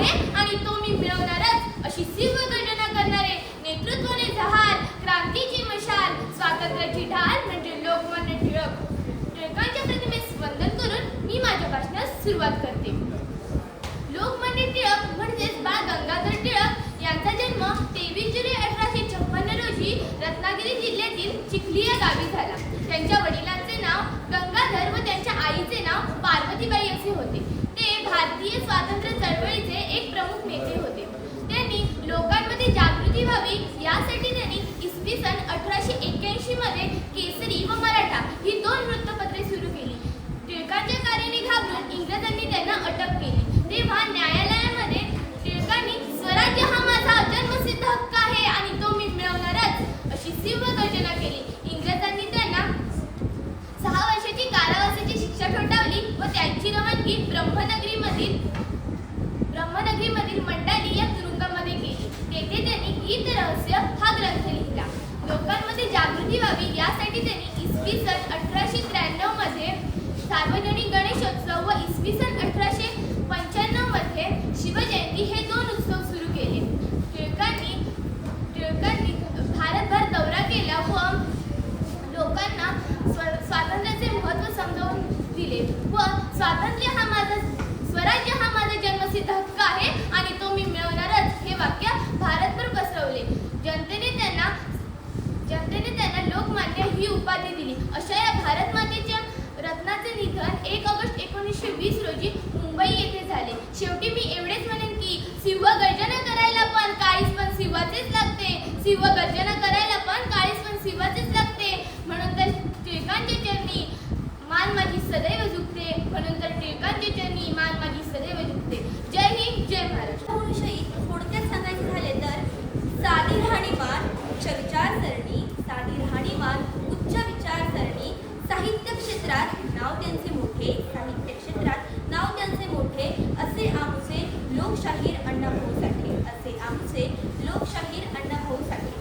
आहे आणि तो मी मिळवणारच अशी सिंह गर्जना करणारे नेतृत्वाने जहाल क्रांतीची मशाल स्वातंत्र्याची ढाल म्हणजे लोकमान्य टिळक. टिळकांच्या प्रतिमेस वंदन करून मी माझ्या भाषणास सुरुवात करते. लोकमान्य टिळक म्हणजेच बाळ गंगाधर टिळक यांचा जन्म तेवीस जुलै अठराशे छप्पन्न रोजी रत्नागिरी जिल्ह्यातील चिखली या गावी झाला. त्यांच्या वडिलांचे नाव गंगाधर व त्यांच्या आईचे नाव पार्वतीबाई असे होते. भारतीय स्वातंत्र्य चळवळीचे एक प्रमुख नेते होते. त्यांनी लोकांमध्ये जागृती व्हावी यासाठी त्यांनी इसवी सन अठराशे एक्क्याऐंशी मध्ये केसरी व मराठा ही दोन वृत्तपत्रे सुरू केली. टिळकांच्या कार्याने घाबरून इंग्रजांनी त्यांना अटक केली. तेव्हा न्यायालयामध्ये टिळकांनी स्वराज्य हा माझा जन्मसिद्ध हक्क आहे आणि तो मी मिळवणारच अशी सिंह गर्जना केली. इंग्रजांनी त्यांना सहा वर्षाची कारावासाची शिक्षा ठोठावली व त्यांची रवानगी ब्रह्मनगर ब्रह्मनगरीमधील मंडाली या तुरुंगामध्ये केली तेथे त्यांनी गीत रहस्य हा ग्रंथ लिहिला लोकांमध्ये जागृती व्हावी यासाठी त्यांनी इसवी सन अठराशे त्र्याण्णवमध्ये सार्वजनिक गणेशोत्सव व इसवी सन अठराशे पंच्याण्णवमध्ये शिवजयंती हे दोन उत्सव सुरू केले. टिळकांनी टिळकांनी भारतभर दौरा केला व लोकांना स्व- स्वातंत्र्याचे महत्त्व समजावून दिले व स्वातंत्र्य हा माझा स्वराज्य हा माझा जन्मसिद्ध हक्क आहे आणि तो मी मिळवणारच हे वाक्य भारतभर पसरवले जनतेने त्यांना जनतेने त्यांना लोकमान्य ही उपाधी दिली. अशा या भारत मातेच्या रत्नाचे निधन एक ऑगस्ट एकोणीसशे वीस रोजी मुंबई येथे झाले. शेवटी मी एवढेच म्हणेन की सिंह गर्जना करायला पण काळीस पण सिंहाचेच लागते. सिंह गर्जना करायला पण काळीस पण सिंहाचेच लागते. म्हणून तर टिळकांच्या चरणी मान माझी सदैव झुकते. म्हणून तर टिळकांच्या चरणी मान माझी सदैव झुकते जय हिंद जय महाराष्ट्र विषयी थोडक्यात सांगायचे झाले तर साधी राहणीमान उच्च विचारसरणी साधी राहणीमान उच्च विचारसरणी साहित्य क्षेत्रात नाव त्यांचे मोठे साहित्य क्षेत्रात नाव त्यांचे मोठे असे आमचे लोकशाहीर अण्णाभाऊ साठे असे आमचे लोकशाहीर अण्णाभाऊ साठे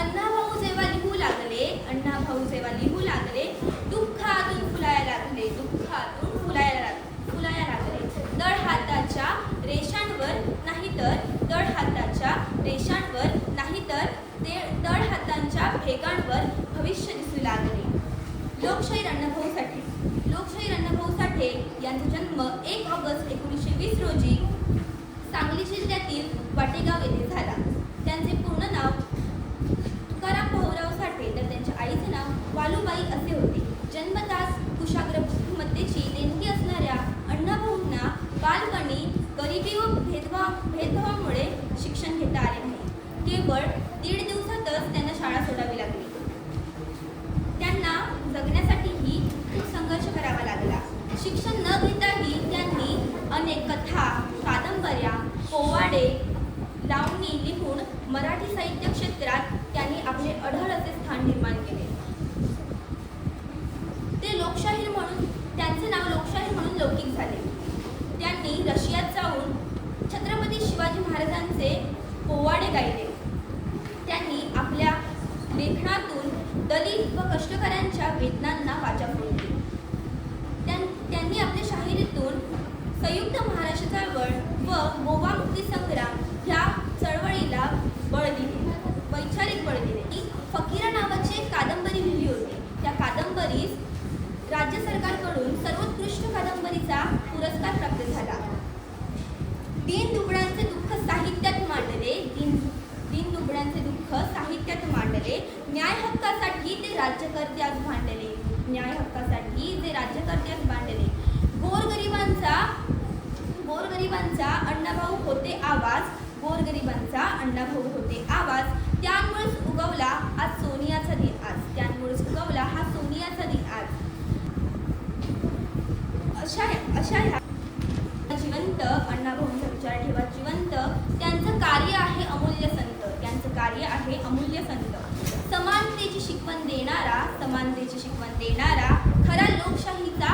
अण्णाभाऊ जेव्हा लिहू लागले अण्णाभाऊ जेव्हा लिहू लागले दुःखातून फुलायला लागले दुःखातून फुलायला लाग फुलायला लागले दळ हाताच्या रेषांवर नाहीतर दळ हाताच्या रेषांवर नाहीतर ते दळ हातांच्या भेगांवर भविष्य दिसू लागले लोकशाहीर अण्णाभाऊ साठे लोकशाहीर अण्णाभाऊ साठे यांचा जन्म एक ऑगस्ट एकोणीसशे वीस रोजी सांगली जिल्ह्यातील वाटेगाव येथे झाला. त्यांचे पूर्ण नाव तुकाराम भाऊराव साठे तर त्यांच्या आईचे नाव वालूबाई असे होते. जन्मतास कुशाग्र बुद्धिमत्तेची देणगी असणाऱ्या अण्णाभाऊंना बालपणी गरिबी व भेदभाव भेदभावामुळे शिक्षण घेता आले नाही. केवळ दीड दिवसातच त्यांना शाळा सोडावी लागली त्यांना जगण्यासाठीही खूप संघर्ष करावा लागला शिक्षण न घेताही त्यांनी अनेक कथा कादंबऱ्या पोवाडे लावणी लिहून मराठी साहित्य क्षेत्रात त्यांनी आपले अढळ असे स्थान निर्माण केले. पुरस्कार प्राप्त झाला. दीन दुबळ्यांचे दुःख साहित्यात मांडले. दीन दीन दुबळ्यांचे दुःख साहित्यात मांडले. न्याय हक्कासाठी ते राज्यकर्ते आज भांडले न्याय हक्कासाठी ते राज्यकर्ते आज भांडले गोरगरिबांचा गोरगरिबांचा अण्णाभाऊ होते आवाज गोरगरिबांचा अण्णाभाऊ होते आवाज. त्यामुळेच उगवला आज सोनियाचा दिन आज. त्यामुळेच उगवला हा सोनियाचा दिन आज. अशा अशा ह्या जिवंत अण्णाभाऊंचा विचार ठेवा. जिवंत त्यांचं कार्य आहे अमूल्य संत. त्यांचं कार्य आहे अमूल्य संत. समानतेची शिकवण देणारा समानतेची शिकवण देणारा खरा लोकशाहीचा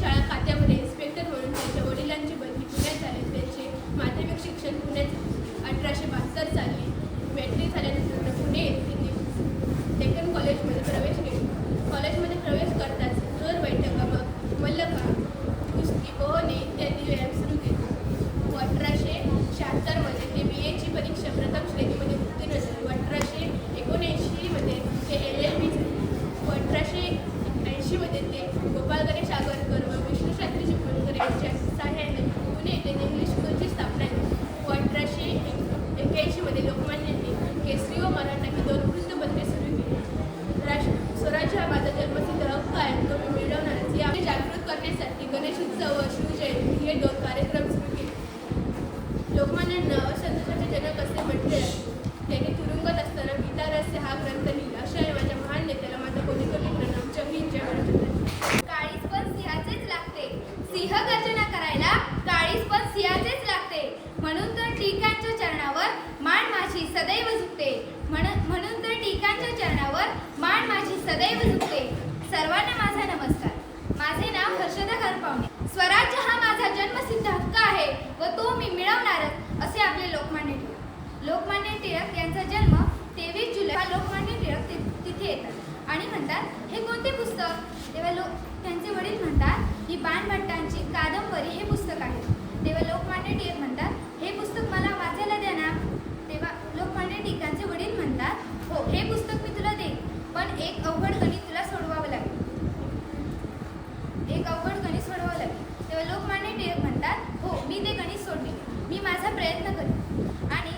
সারা व तो मी मिळवणारच असे आपले लोकमान्य टिळक. लोकमान्य टिळक यांचा जन्म तेवीस जुलै हा लोकमान्य टिळक तिथे येतात. आणि म्हणतात हे कोणते पुस्तक? तेव्हा लोक त्यांचे वडील म्हणतात ही बाणभट्टांची कादंबरी हे पुस्तक आहे. तेव्हा लोकमान्य टिळक म्हणतात हे पुस्तक मला वाचायला द्या ना. तेव्हा लोकमान्य टिळकांचे वडील म्हणतात हो हे पुस्तक मी तुला देईन. पण एक अवघड माझा प्रयत्न करते आणि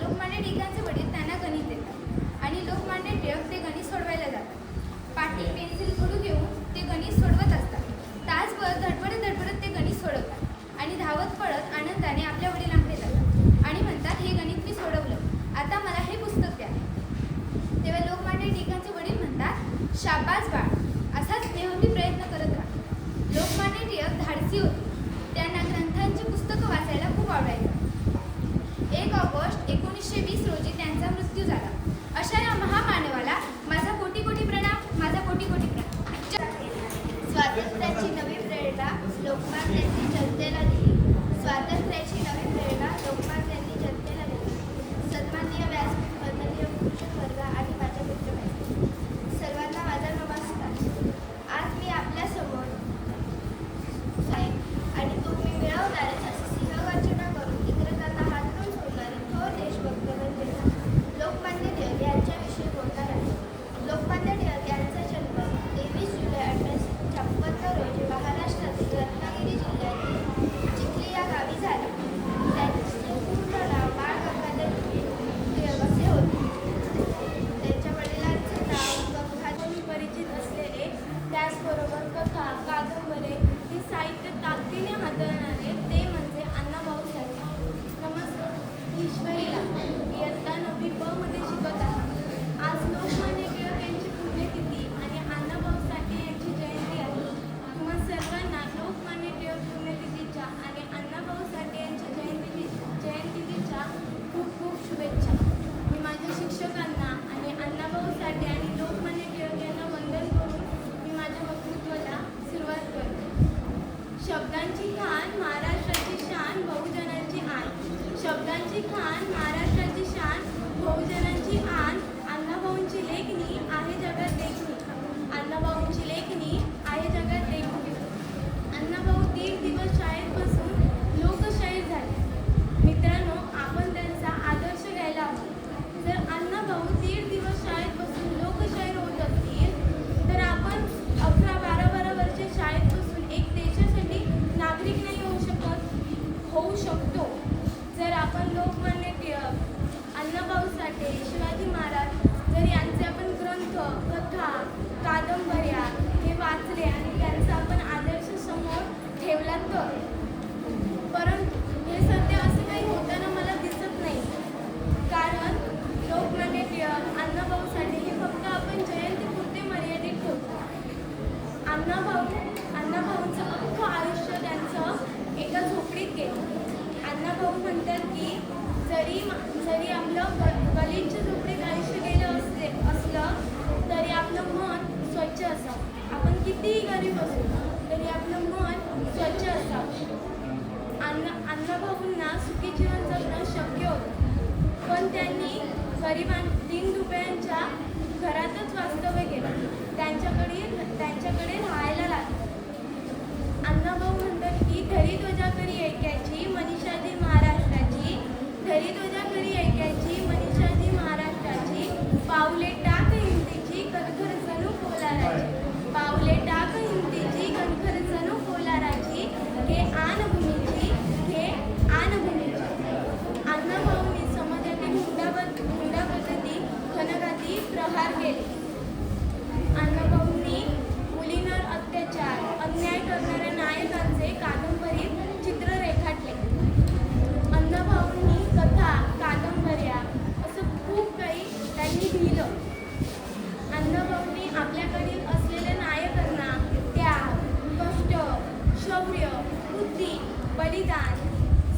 लोकमान्य टिळकांचे वडील त्यांना गणित देतात. आणि लोकमान्य टिळक ते गणित सोडवायला जातात. पाटील पेन्सिल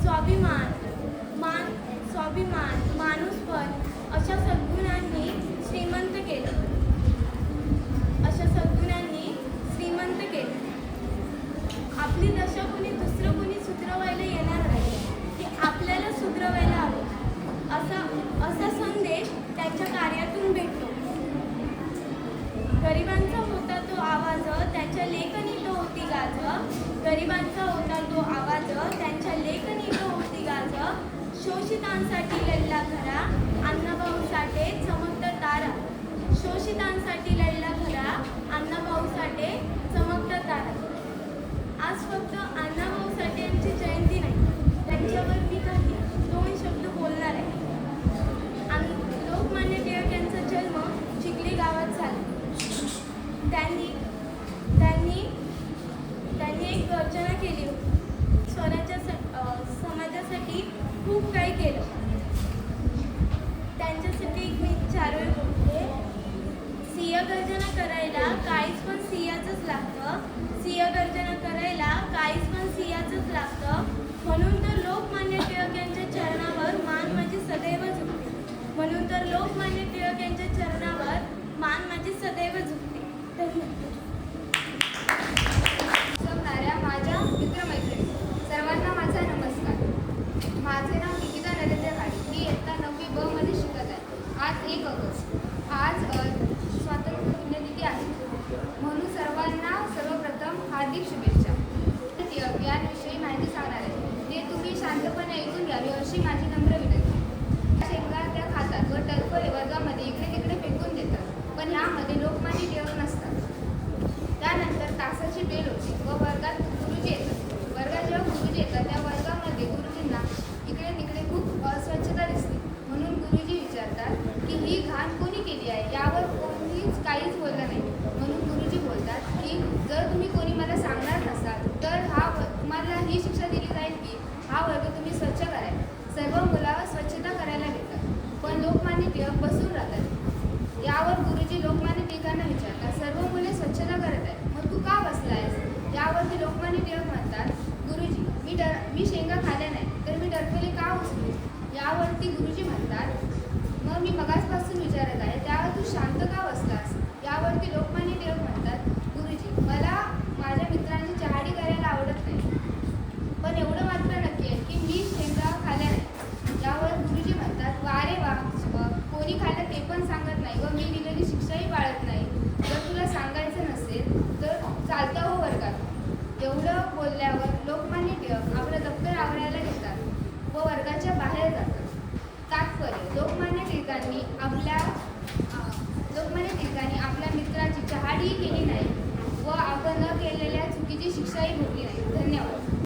स्वाभिमान मान स्वाभिमान माणूसपण अशा सग